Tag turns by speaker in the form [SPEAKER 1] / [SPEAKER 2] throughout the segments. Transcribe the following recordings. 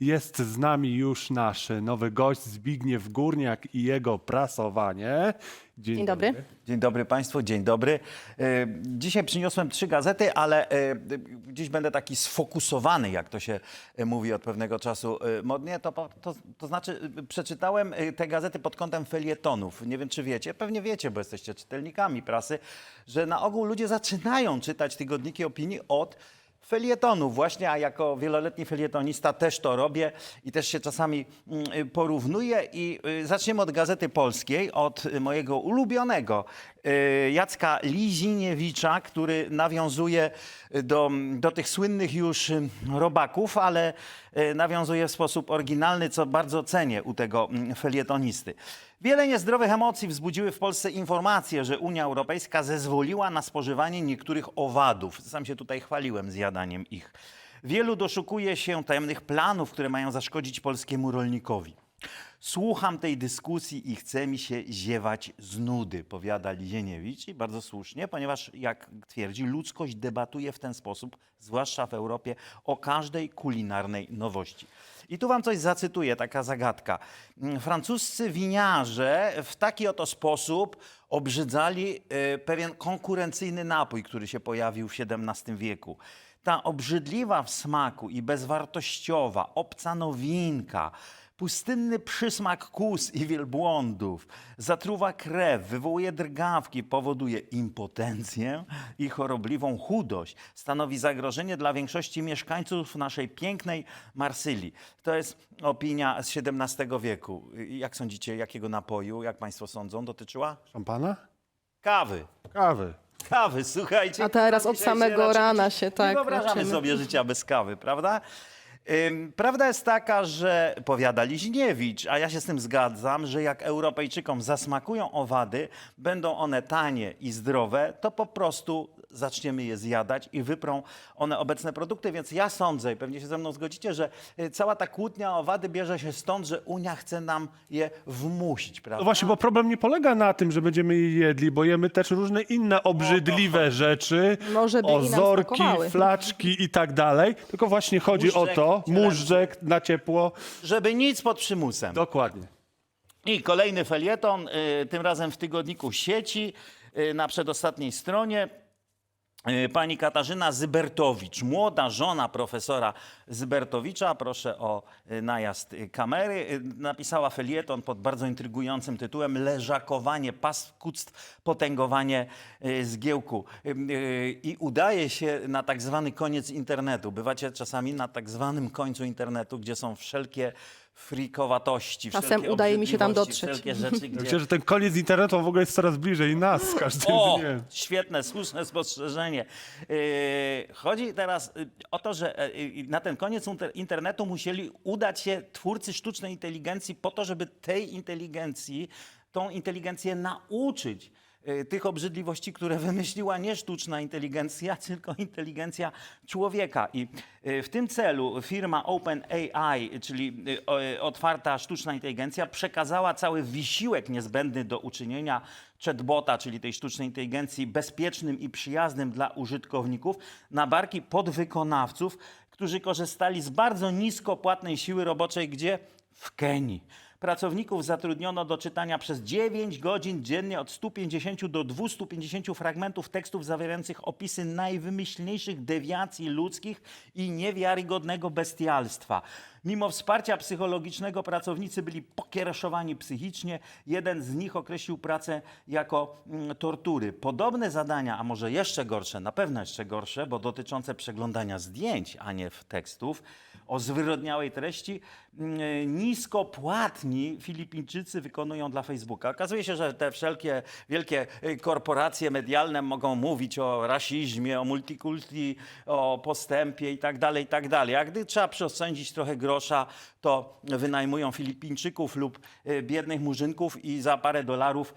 [SPEAKER 1] Jest z nami już nasz nowy gość Zbigniew Górniak i jego prasowanie.
[SPEAKER 2] Dzień dobry.
[SPEAKER 3] Dzień dobry Państwu, dzień dobry. E, Dzisiaj przyniosłem trzy gazety, ale e, dziś będę taki sfokusowany, jak to się e, mówi od pewnego czasu modnie. To, to, to znaczy, przeczytałem te gazety pod kątem felietonów. Nie wiem, czy wiecie, pewnie wiecie, bo jesteście czytelnikami prasy, że na ogół ludzie zaczynają czytać tygodniki opinii od felietonów właśnie, a jako wieloletni felietonista też to robię i też się czasami mm, y, porównuję i y, zaczniemy od Gazety Polskiej, od y, mojego ulubionego Jacka Liziniewicza, który nawiązuje y, do, do tych słynnych już y, robaków, ale y, nawiązuje w sposób oryginalny, co bardzo cenię u tego mm, felietonisty. Wiele niezdrowych emocji wzbudziły w Polsce informacje, że Unia Europejska zezwoliła na spożywanie niektórych owadów. Sam się tutaj chwaliłem zjadaniem ich. Wielu doszukuje się tajemnych planów, które mają zaszkodzić polskiemu rolnikowi. Słucham tej dyskusji i chce mi się ziewać z nudy, powiada Lizieniewicz i bardzo słusznie, ponieważ jak twierdzi, ludzkość debatuje w ten sposób, zwłaszcza w Europie, o każdej kulinarnej nowości. I tu wam coś zacytuję, taka zagadka. Francuscy winiarze w taki oto sposób obrzydzali y, pewien konkurencyjny napój, który się pojawił w XVII wieku. Ta obrzydliwa w smaku i bezwartościowa, obca nowinka, Pustynny przysmak kus i wielbłądów zatruwa krew, wywołuje drgawki, powoduje impotencję i chorobliwą chudość. Stanowi zagrożenie dla większości mieszkańców naszej pięknej Marsylii. To jest opinia z XVII wieku. Jak sądzicie, jakiego napoju, jak Państwo sądzą, dotyczyła?
[SPEAKER 1] Szampana?
[SPEAKER 3] Kawy.
[SPEAKER 1] Kawy.
[SPEAKER 3] Kawy, słuchajcie.
[SPEAKER 2] A teraz od
[SPEAKER 3] dzisiaj się
[SPEAKER 2] samego
[SPEAKER 3] raczej
[SPEAKER 2] rana się tak
[SPEAKER 3] Nie wyobrażamy
[SPEAKER 2] raczymy.
[SPEAKER 3] sobie życia bez kawy, prawda? Prawda jest taka, że powiada Liźniewicz, a ja się z tym zgadzam, że jak Europejczykom zasmakują owady, będą one tanie i zdrowe, to po prostu zaczniemy je zjadać i wyprą one obecne produkty. Więc ja sądzę, i pewnie się ze mną zgodzicie, że y, cała ta kłótnia o owady bierze się stąd, że Unia chce nam je wmusić, prawda?
[SPEAKER 1] No właśnie, bo problem nie polega na tym, że będziemy je jedli, bo jemy też różne inne obrzydliwe rzeczy,
[SPEAKER 2] Może by i nam
[SPEAKER 1] ozorki,
[SPEAKER 2] smakowały.
[SPEAKER 1] flaczki i tak dalej. Tylko właśnie chodzi o
[SPEAKER 3] Muszczek,
[SPEAKER 1] to,
[SPEAKER 3] cielęcy.
[SPEAKER 1] móżdżek na ciepło.
[SPEAKER 3] Żeby nic pod przymusem.
[SPEAKER 1] Dokładnie.
[SPEAKER 3] I kolejny felieton, y, tym razem w tygodniku sieci, y, na przedostatniej stronie. Y, Pani Katarzyna Zybertowicz, młoda żona profesora Zybertowicza, proszę o y, najazd y, kamery, napisała felieton pod bardzo intrygującym tytułem Leżakowanie paskudztw, potęgowanie zgiełku. I udaje się na tak zwany koniec internetu. Bywacie czasami na tak zwanym końcu internetu, gdzie są wszelkie frikowatości,
[SPEAKER 2] Czasem
[SPEAKER 3] wszelkie
[SPEAKER 2] udaje mi się tam
[SPEAKER 3] obrzydliwości,
[SPEAKER 2] dotrzeć.
[SPEAKER 3] Wszelkie rzeczy, gdzie...
[SPEAKER 1] Myślę, że ten koniec internetu w ogóle jest coraz bliżej nas z każdym
[SPEAKER 3] O,
[SPEAKER 1] dniem.
[SPEAKER 3] świetne, słuszne spostrzeżenie. Yy, chodzi teraz y, o to, że y, y, na ten koniec inter- internetu musieli udać się twórcy sztucznej inteligencji po to, żeby tej inteligencji, tą inteligencję nauczyć y, tych obrzydliwości, które wymyśliła nie sztuczna inteligencja, tylko inteligencja człowieka. I y, w tym celu firma OpenAI, czyli y, y, otwarta sztuczna inteligencja, przekazała cały wysiłek niezbędny do uczynienia chatbota, czyli tej sztucznej inteligencji, bezpiecznym i przyjaznym dla użytkowników na barki podwykonawców, którzy korzystali z bardzo nisko płatnej siły roboczej, gdzie? W Kenii. Pracowników zatrudniono do czytania przez 9 godzin dziennie od 150 do 250 fragmentów tekstów zawierających opisy najwymyślniejszych dewiacji ludzkich i niewiarygodnego bestialstwa. Mimo wsparcia psychologicznego pracownicy byli pokiereszowani psychicznie. Jeden z nich określił pracę jako mm, tortury. Podobne zadania, a może jeszcze gorsze, na pewno jeszcze gorsze, bo dotyczące przeglądania zdjęć, a nie tekstów, o zwyrodniałej treści, mm, niskopłatni Filipińczycy wykonują dla Facebooka. Okazuje się, że te wszelkie wielkie y, korporacje medialne mogą mówić o rasizmie, o multikulti, o postępie i tak dalej, i tak dalej. A gdy trzeba przeoszczędzić trochę grosza, to wynajmują Filipińczyków lub y, biednych murzynków i za parę dolarów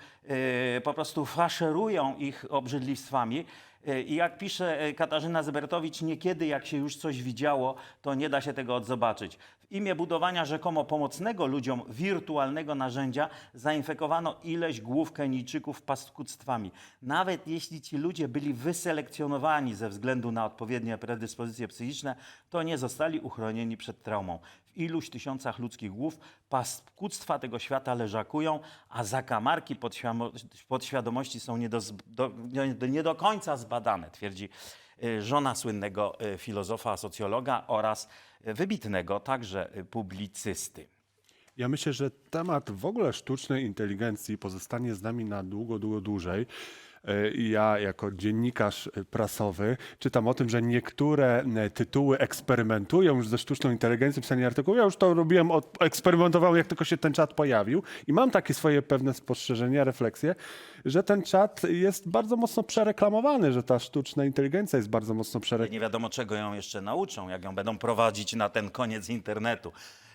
[SPEAKER 3] y, po prostu faszerują ich obrzydliwstwami. Y, I jak pisze y, Katarzyna Zybertowicz, niekiedy jak się już coś widziało, to nie da się tego odzobaczyć. W imię budowania rzekomo pomocnego ludziom wirtualnego narzędzia zainfekowano ileś głów Kenijczyków paskudztwami. Nawet jeśli ci ludzie byli wyselekcjonowani ze względu na odpowiednie predyspozycje psychiczne, to nie zostali uchronieni przed traumą. W iluś tysiącach ludzkich głów paskudztwa tego świata leżakują, a zakamarki podświadomości są nie do, do, nie, do- końca zbadane, twierdzi y, żona słynnego y, filozofa, socjologa oraz wybitnego także y, publicysty.
[SPEAKER 1] Ja myślę, że temat w ogóle sztucznej inteligencji pozostanie z nami na długo, długo dłużej. E, Ja, jako dziennikarz e, prasowy, czytam o tym, że niektóre e, tytuły eksperymentują już ze sztuczną inteligencją, pisanie artykułów. Ja już to robiłem, eksperymentowałem, jak tylko się ten czat pojawił. I mam takie swoje pewne spostrzeżenia, refleksje, że ten czat jest bardzo mocno przereklamowany, że ta sztuczna inteligencja jest bardzo mocno przereklamowana.
[SPEAKER 3] Nie wiadomo, czego ją jeszcze nauczą, jak ją będą prowadzić na ten koniec internetu.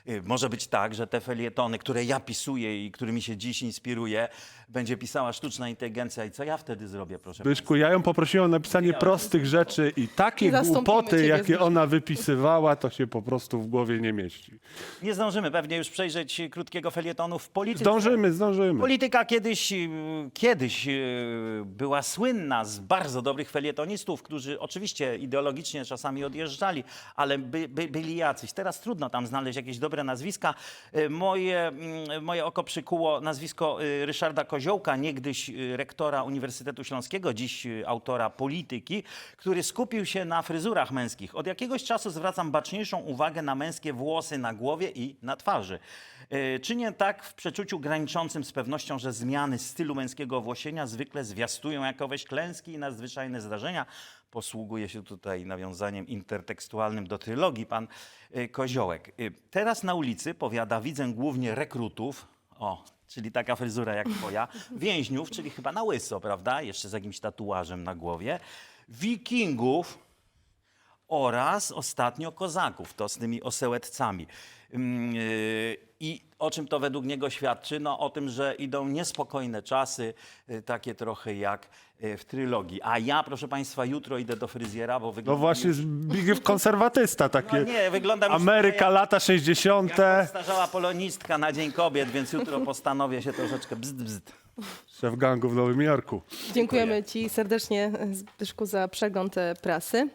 [SPEAKER 3] Y, Może być tak, że te felietony, które ja pisuję i którymi się dziś inspiruję, będzie pisała sztuczna inteligencja. I co ja wtedy zrobię, proszę
[SPEAKER 1] Byszku, ja ją poprosiłem o napisanie prostych rzeczy i takie
[SPEAKER 2] Zastąpimy
[SPEAKER 1] głupoty,
[SPEAKER 2] ciebie,
[SPEAKER 1] jakie
[SPEAKER 2] Zbyszku.
[SPEAKER 1] ona wypisywała, to się po prostu w głowie nie mieści.
[SPEAKER 3] Nie zdążymy pewnie już przejrzeć krótkiego felietonu w polityce.
[SPEAKER 1] Zdążymy, zdążymy.
[SPEAKER 3] Polityka kiedyś, y, kiedyś y, była słynna z bardzo dobrych felietonistów, którzy oczywiście ideologicznie czasami odjeżdżali, ale by, by, byli jacyś. Teraz trudno tam znaleźć jakieś dobre nazwiska. Y, Moje, mm, moje oko przykuło nazwisko y, Ryszarda Koziołka, niegdyś y, rektora Uniwersytetu Śląskiego, dziś autora polityki, który skupił się na fryzurach męskich. Od jakiegoś czasu zwracam baczniejszą uwagę na męskie włosy na głowie i na twarzy. Czynię tak w przeczuciu graniczącym z pewnością, że zmiany stylu męskiego włosienia zwykle zwiastują jakoweś klęski i nadzwyczajne zdarzenia. Posługuje się tutaj nawiązaniem intertekstualnym do trylogii pan e, Koziołek. E, Teraz na ulicy, powiada, widzę głównie rekrutów, o, czyli taka fryzura jak twoja, więźniów, czyli chyba na łyso, prawda? Jeszcze z jakimś tatuażem na głowie, wikingów, oraz ostatnio kozaków, to z tymi osełetcami. Ym, yy, I o czym to według niego świadczy? No o tym, że idą niespokojne czasy, y, takie trochę jak y, w trylogii. A ja, proszę Państwa, jutro idę do fryzjera, bo
[SPEAKER 1] No właśnie,
[SPEAKER 3] już...
[SPEAKER 1] Zbigniew konserwatysta, takie
[SPEAKER 3] No nie, wyglądam już
[SPEAKER 1] Ameryka, lata 60.
[SPEAKER 3] Jak starzała polonistka na Dzień Kobiet, więc jutro postanowię się troszeczkę bzd, bzd.
[SPEAKER 1] Szef gangu w Nowym Jorku.
[SPEAKER 2] Dziękujemy Ci serdecznie, Zbyszku, za przegląd e, prasy.